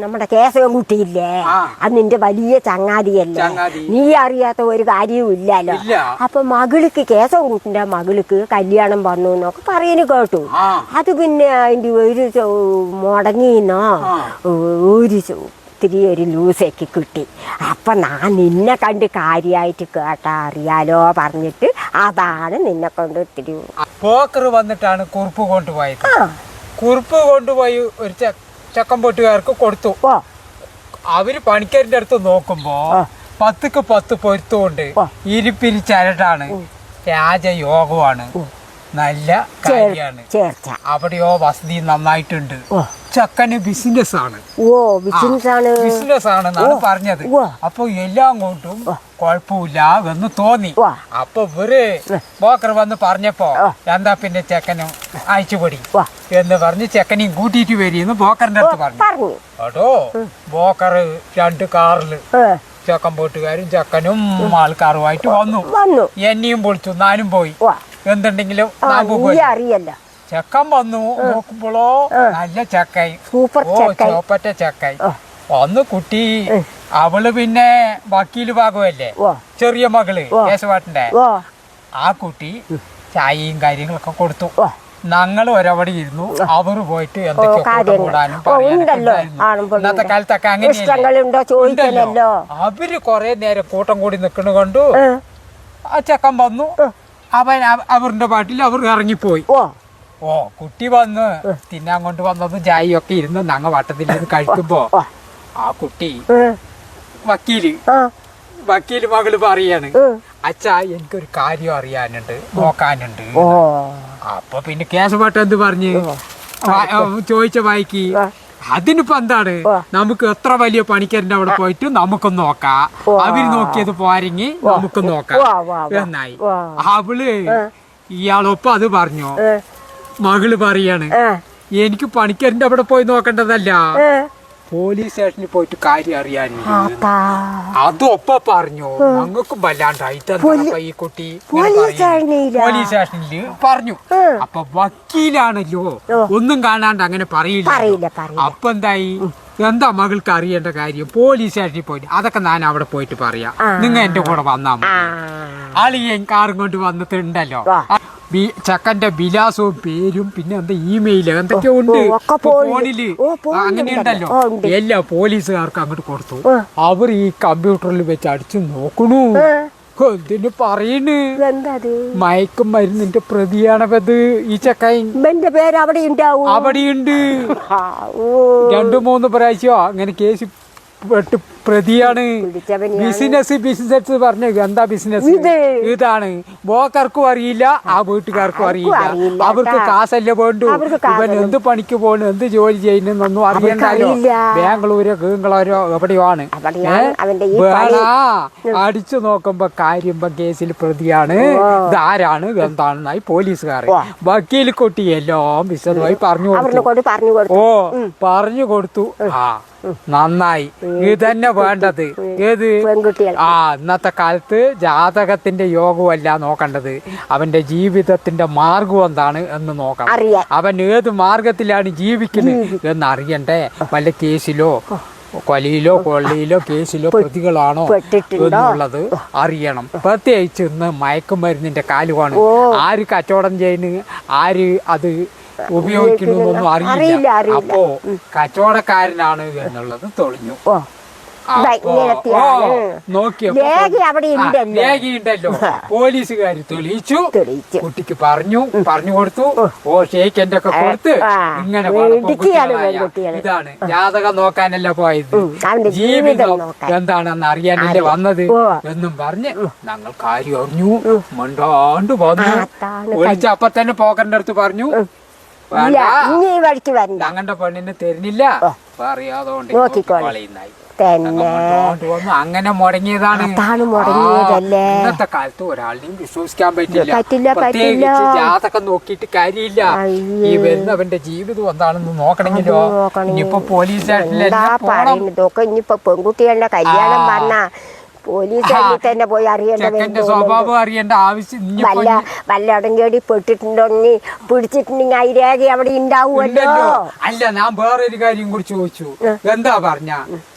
നമ്മുടെ കേശവൻ കുട്ടിയില്ലേ ആ. അത് നിന്റെ വലിയ ചങ്ങാതിയല്ലേ? ചങ്ങാതി. നീ അറിയാത്ത ഒരു കാര്യവും ഇല്ലല്ലോ ഇല്ല. അപ്പൊ മകൾക്ക് കേശവൻകുട്ടിന്റെ മകൾക്ക് കല്യാണം വന്നു എന്നൊക്കെ പറയുന്നു കേട്ടു. അത് പിന്നെ അതിന്റെ ഒരു മുടങ്ങിന്നോ. ഒരു ഒത്തിരി ഒരു ലൂസൊക്കെ കിട്ടി. അപ്പൊ ഞാൻ നിന്നെ കണ്ട് കാര്യമായിട്ട് കേട്ടാ അറിയാലോ പറഞ്ഞിട്ട് അതാണ് നിന്നെ കൊണ്ട് ഒത്തിരി പോക്കർ വന്നിട്ടാണ് കുറുപ്പ് കൊണ്ടുപോയത്. കുറുപ്പ് കൊണ്ടുപോയി ഒരു ചെ- പൊട്ടുകാർക്ക് കൊടുത്തു അവർ പണിക്കാരിന്റെ അടുത്ത് നോക്കുമ്പോ. പത്തുക്ക് പത്ത് പൊരുത്തുകൊണ്ട്. ഇരിപ്പിരി ചരടാണ്. രാജയോഗമാണ്. നല്ല കാര്യമാണ്. അവിടെയോ വസതി നന്നായിട്ടുണ്ട്. ചക്കന് ബിസിനസ് ആണ്. ഓ ബിസിനസ് ആണ്. ബിസിനസ് ആണെന്നാണ് പറഞ്ഞത്. അപ്പൊ എല്ലാം കൊണ്ടും കുഴപ്പമില്ല എന്ന് തോന്നി. അപ്പൊ ഇവർ ബോക്കർ വന്ന് പറഞ്ഞപ്പോ. എന്താ പിന്നെ ചെക്കനും അയച്ചുപൊടി. എന്ന് പറഞ്ഞ് ചെക്കനെയും കൂട്ടിയിട്ട് വരിയെന്ന് ബോക്കറിന്റെ അടുത്ത് പറഞ്ഞു. കേട്ടോ ബോക്കർ രണ്ട് കാറിൽ ചെക്കൻ പോട്ടുകാരും ചെക്കനും ആൾക്കാരുമായിട്ട് വന്നു. എന്നെയും പൊളിച്ചു നാനും പോയി. എന്തുണ്ടെങ്കിലും അറിയല്ലോ. ചെക്കൻ വന്നു. നോക്കുമ്പോഴോ നല്ല ചക്കായി സൂപ്പർ. ചോപ്പറ്റ ചക്കായി വന്ന് ഒന്ന് കുട്ടി അവൾ പിന്നെ വക്കീൽ ഭാഗമല്ലേ? ചെറിയ മകൾ. കേശവാട്ടിന്റെ ആ കുട്ടി ചായയും കാര്യങ്ങളൊക്കെ കൊടുത്തു. ഞങ്ങൾ ഒരവിടെ ഇരുന്നു. അവർ പോയിട്ട് എന്തൊക്കെയോ. കൂടാനും ഇന്നത്തെ കാലത്തൊക്കെ അങ്ങനെ അവർ കൊറേ നേരം കൂട്ടം കൂടി നിക്കണ കണ്ടു. ആ. ചെക്കൻ വന്നു. അവൻ അവ- അവരുടെ പാട്ടിൽ അവർ ഇറങ്ങിപ്പോയി. ഓ കുട്ടി വന്ന് തിന്നാൻ കൊണ്ട് വന്നത് ജായി ഒക്കെ ഇരുന്ന് ഞങ്ങ വട്ടത്തിൽ കഴിക്കുമ്പോ ആ. കുട്ടി വക്കീൽ. വക്കീൽ മകൾ പറയാണ്. അച്ഛാ എനിക്കൊരു കാര്യം അറിയാനുണ്ട് നോക്കാനുണ്ട്. അപ്പൊ പിന്നെ കേശവട്ട എന്ത് പറഞ്ഞ്? ചോദിച്ച വായിക്ക്. അതിനിപ്പോ എന്താണ്? നമുക്ക് എത്ര വലിയ പണിക്കാരന്റെ അവിടെ പോയിട്ട്? നമുക്ക് നോക്കാം. അവർ നോക്കിയത് പോരെങ്കി നമുക്ക് നോക്കാം. എന്നായി. അവൾ ഇയാളൊപ്പം അത് പറഞ്ഞു. മകൾ പറയാണ് എനിക്ക് പണിക്കാരന്റെ അവിടെ പോയി നോക്കേണ്ടതല്ല. പോലീസ് സ്റ്റേഷനിൽ പോയിട്ട് കാര്യം അറിയാൻ. അതൊപ്പ പറഞ്ഞു ഞങ്ങൾക്ക് വല്ലാണ്ടായി ഈ കുട്ടി? പോലീസ്? സ്റ്റേഷനിൽ പറഞ്ഞു. അപ്പൊ വക്കീലാണല്ലോ. ഒന്നും കാണാണ്ട് അങ്ങനെ പറയില്ല. അപ്പൊ എന്തായി? എന്താ മകൾക്ക് അറിയേണ്ട കാര്യം? പോലീസ് സ്റ്റേഷനിൽ പോയിട്ട് അതൊക്കെ ഞാൻ അവിടെ പോയിട്ട് പറയാം. നിങ്ങ നിങ്ങൾ എന്റെ കൂടെ വന്നാ മതി. ആ. അളിയൻ കാറും കൊണ്ട് വന്നിട്ടുണ്ടല്ലോ. ചെക്കന്റെ വിലാസവും പേരും പിന്നെ എന്താ ഇമെയിൽ എന്തൊക്കെയോ ഉണ്ട്. ഫോണിൽ. അങ്ങനെ ഉണ്ടല്ലോ. എല്ലാ പോലീസുകാർക്ക് അങ്ങോട്ട് കൊടുത്തു. അവർ ഈ കമ്പ്യൂട്ടറിൽ വെച്ച് അടിച്ചു നോക്കണു. എന്തിന് പറയണ്? മയക്കും മരുന്നിന്റെ പ്രതിയാണത് ഈ ഇവന്റെ പേര് അവിടെ ഉണ്ടാവും അവിടെയുണ്ട് രണ്ടു മൂന്ന് പ്രാവശ്യം അങ്ങനെ കേസ് പെട്ട് പ്രതിയാണ്. ബിസിനസ് ബിസിനസ് പറഞ്ഞു എന്താ ബിസിനസ്? ഇതാണ്. ബോക്കർക്കും അറിയില്ല ആ വീട്ടുകാർക്കും അറിയില്ല. അവർക്ക് കാശല്ല വേണ്ടു ഇവൻ എന്ത് പണിക്ക് പോകണം? എന്ത് ജോലി ചെയ്യുന്നൊന്നും അറിയണ്ടല്ലോ. ബാംഗ്ലൂരോ കീങ്കളോരോ എവിടെയോ ആണ്. പണി. അടിച്ചു നോക്കുമ്പോ കാര്യം കേസിൽ പ്രതിയാണ്. ഇതാരാണ്? എന്താണെന്നായി പോലീസുകാർ. വക്കീൽ കുട്ടി എല്ലാം വിശദമായി പറഞ്ഞു കൊടുത്തു. ഓ പറഞ്ഞു കൊടുത്തു. ആ നന്നായി. ഇത് തന്നെ വേണ്ടത്. ഏത്? ആ ഇന്നത്തെ കാലത്ത് ജാതകത്തിന്റെ യോഗമല്ല നോക്കേണ്ടത്. അവന്റെ ജീവിതത്തിന്റെ മാർഗം എന്താണ് എന്ന് നോക്കണം. അവൻ ഏത് മാർഗത്തിലാണ് ജീവിക്കുന്നത് എന്ന് അറിയണ്ടേ? വല്ല കേസിലോ കൊലയിലോ കൊള്ളിയിലോ കേസിലോ പ്രതികളാണോ? എന്നുള്ളത് അറിയണം. പ്രത്യേകിച്ച് ഇന്ന് മയക്കുമരുന്നിന്റെ കാലുവാണ്. ആര് കച്ചവടം ചെയ്യുന്നു? ആര് അത് ഉപയോഗിക്കുന്നു അറിയില്ല. അപ്പോ കച്ചവടക്കാരനാണ് എന്നുള്ളത് തെളിഞ്ഞു. അവിടെ ഉണ്ടല്ലോ പോലീസുകാർ തെളിയിച്ചു. കുട്ടിക്ക് പറഞ്ഞു പറഞ്ഞു കൊടുത്തു. ഓ ഷേക്കന്റെ ഒക്കെ കൊടുത്ത് ഇങ്ങനെ. ഇതാണ് ജാതകം നോക്കാനല്ല പോയത്. ജീവിതം. എന്താണെന്ന് അറിയാനല്ലേ വന്നത്. എന്നും പറഞ്ഞ് ഞങ്ങൾ കാര്യം അറിഞ്ഞു. മണ്ടാണ്ട് വന്നു ഒളിച്ച് അപ്പൊ തന്നെ പോക്കറിന്റെ അടുത്ത് പറഞ്ഞു. വേണ്ട. ഞങ്ങളുടെ പെണ്ണിന് തരുന്നില്ല. നോക്കിക്കോളെ. തന്നെ അങ്ങനെ മുടങ്ങിയതാണ് അതാണ് മുടങ്ങിയതല്ലേ. ഇന്നത്തെ കാലത്ത് ഒരാളിനെയും വിശ്വസിക്കാൻ പറ്റില്ല പറ്റില്ല, പറ്റില്ല. ജാതകം നോക്കിയിട്ട് കാര്യമില്ല. ഈ വരുന്നവന്റെ ജീവിതം എന്താണെന്ന് നോക്കണമെങ്കിലോ ഇനിയിപ്പോ പോലീസ് സ്റ്റേഷനിലെല്ലാം പറയുന്നതൊക്കെ ഇനിയിപ്പോ പെൺകുട്ടികളുടെ കല്യാണം. പറഞ്ഞ പോലീസ് തന്നെ പോയി അറിയേണ്ട ചെക്കന്റെ സ്വഭാവം അറിയേണ്ട ആവശ്യം വല്ല വല്ലയിടം കേടി പെട്ടിട്ടുണ്ടെങ്കിൽ പിടിച്ചിട്ടുണ്ടെങ്കിൽ ആ രേഖ അവിടെ ഉണ്ടാവുമല്ലോ. അല്ല ഞാൻ വേറൊരു കാര്യം കൂടി ചോദിച്ചു. എന്താ പറഞ്ഞ?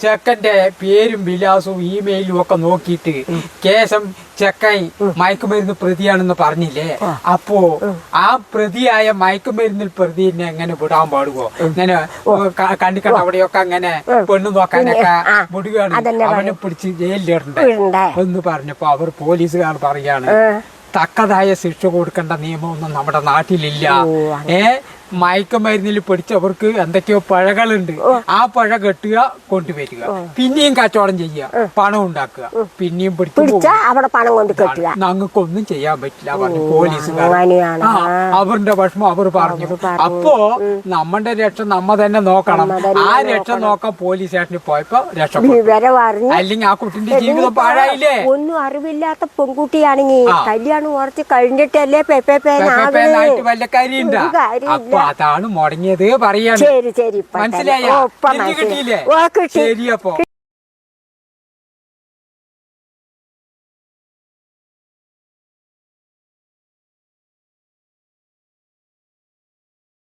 ചെക്കന്റെ പേരും വിലാസവും ഇമെയിലും ഒക്കെ നോക്കിയിട്ട് കേസം ചെക്കൻ മയക്കുമരുന്ന് പ്രതിയാണെന്ന് പറഞ്ഞില്ലേ? അപ്പോ ആ. പ്രതിയായ മയക്കുമരുന്നിൽ പ്രതിനെ എങ്ങനെ വിടാൻ പാടുവോ? ഇങ്ങനെ കണ്ടിക്കണ്ട അവിടെയൊക്കെ അങ്ങനെ പെണ്ണു നോക്കാനൊക്കെ വിടുകയാണ് അവനെ പിടിച്ച് ജയിലിലിടണ്ടേ ഇടണ്ടേ? എന്ന് പറഞ്ഞപ്പോ അവർ പോലീസുകാർ പറയാണ് തക്കതായ ശിക്ഷ കൊടുക്കേണ്ട നിയമമൊന്നും നമ്മുടെ നാട്ടിലില്ല. ഏ? മയക്കുമരുന്നിൽ പിടിച്ചവർക്ക് എന്തൊക്കെയോ പഴകളുണ്ട്. ആ പഴ കെട്ടുക കൊണ്ടുവരിക. പിന്നെയും കച്ചവടം ചെയ്യുക. പണം ഉണ്ടാക്കുക. പിന്നെയും പിടിച്ചു അവിടെ പണം കൊണ്ട് കെട്ടുക. ഞങ്ങൾക്കൊന്നും ചെയ്യാൻ പറ്റില്ല പറഞ്ഞു പോലീസുകാർ. അങ്ങനെയാണ്. അവരുടെ വിഷമം അവർ പറഞ്ഞു. അപ്പോ നമ്മുടെ രക്ഷ നമ്മ തന്നെ നോക്കണം. ആ രക്ഷ നോക്കാൻ പോലീസ് സ്റ്റേഷനിൽ പോയപ്പോ രക്ഷ അല്ലെങ്കിൽ ആ കുട്ടിന്റെ ജീവിതം പാഴായില്ലേ? ഒന്നും അറിവില്ലാത്ത പെൺകുട്ടിയാണെങ്കിൽ കല്യാണം ഉറച്ച് കഴിഞ്ഞിട്ടല്ലേ പെപ്പേ പേനായിട്ട് പേനാവുന്നത് വല്ല കാര്യമുണ്ടാ. അപ്പൊ അതാണ് മുടങ്ങിയത് പറയാണ് മനസ്സിലായോ. കിട്ടിയില്ലേ? ശരിയപ്പോ ശരി അപ്പൊ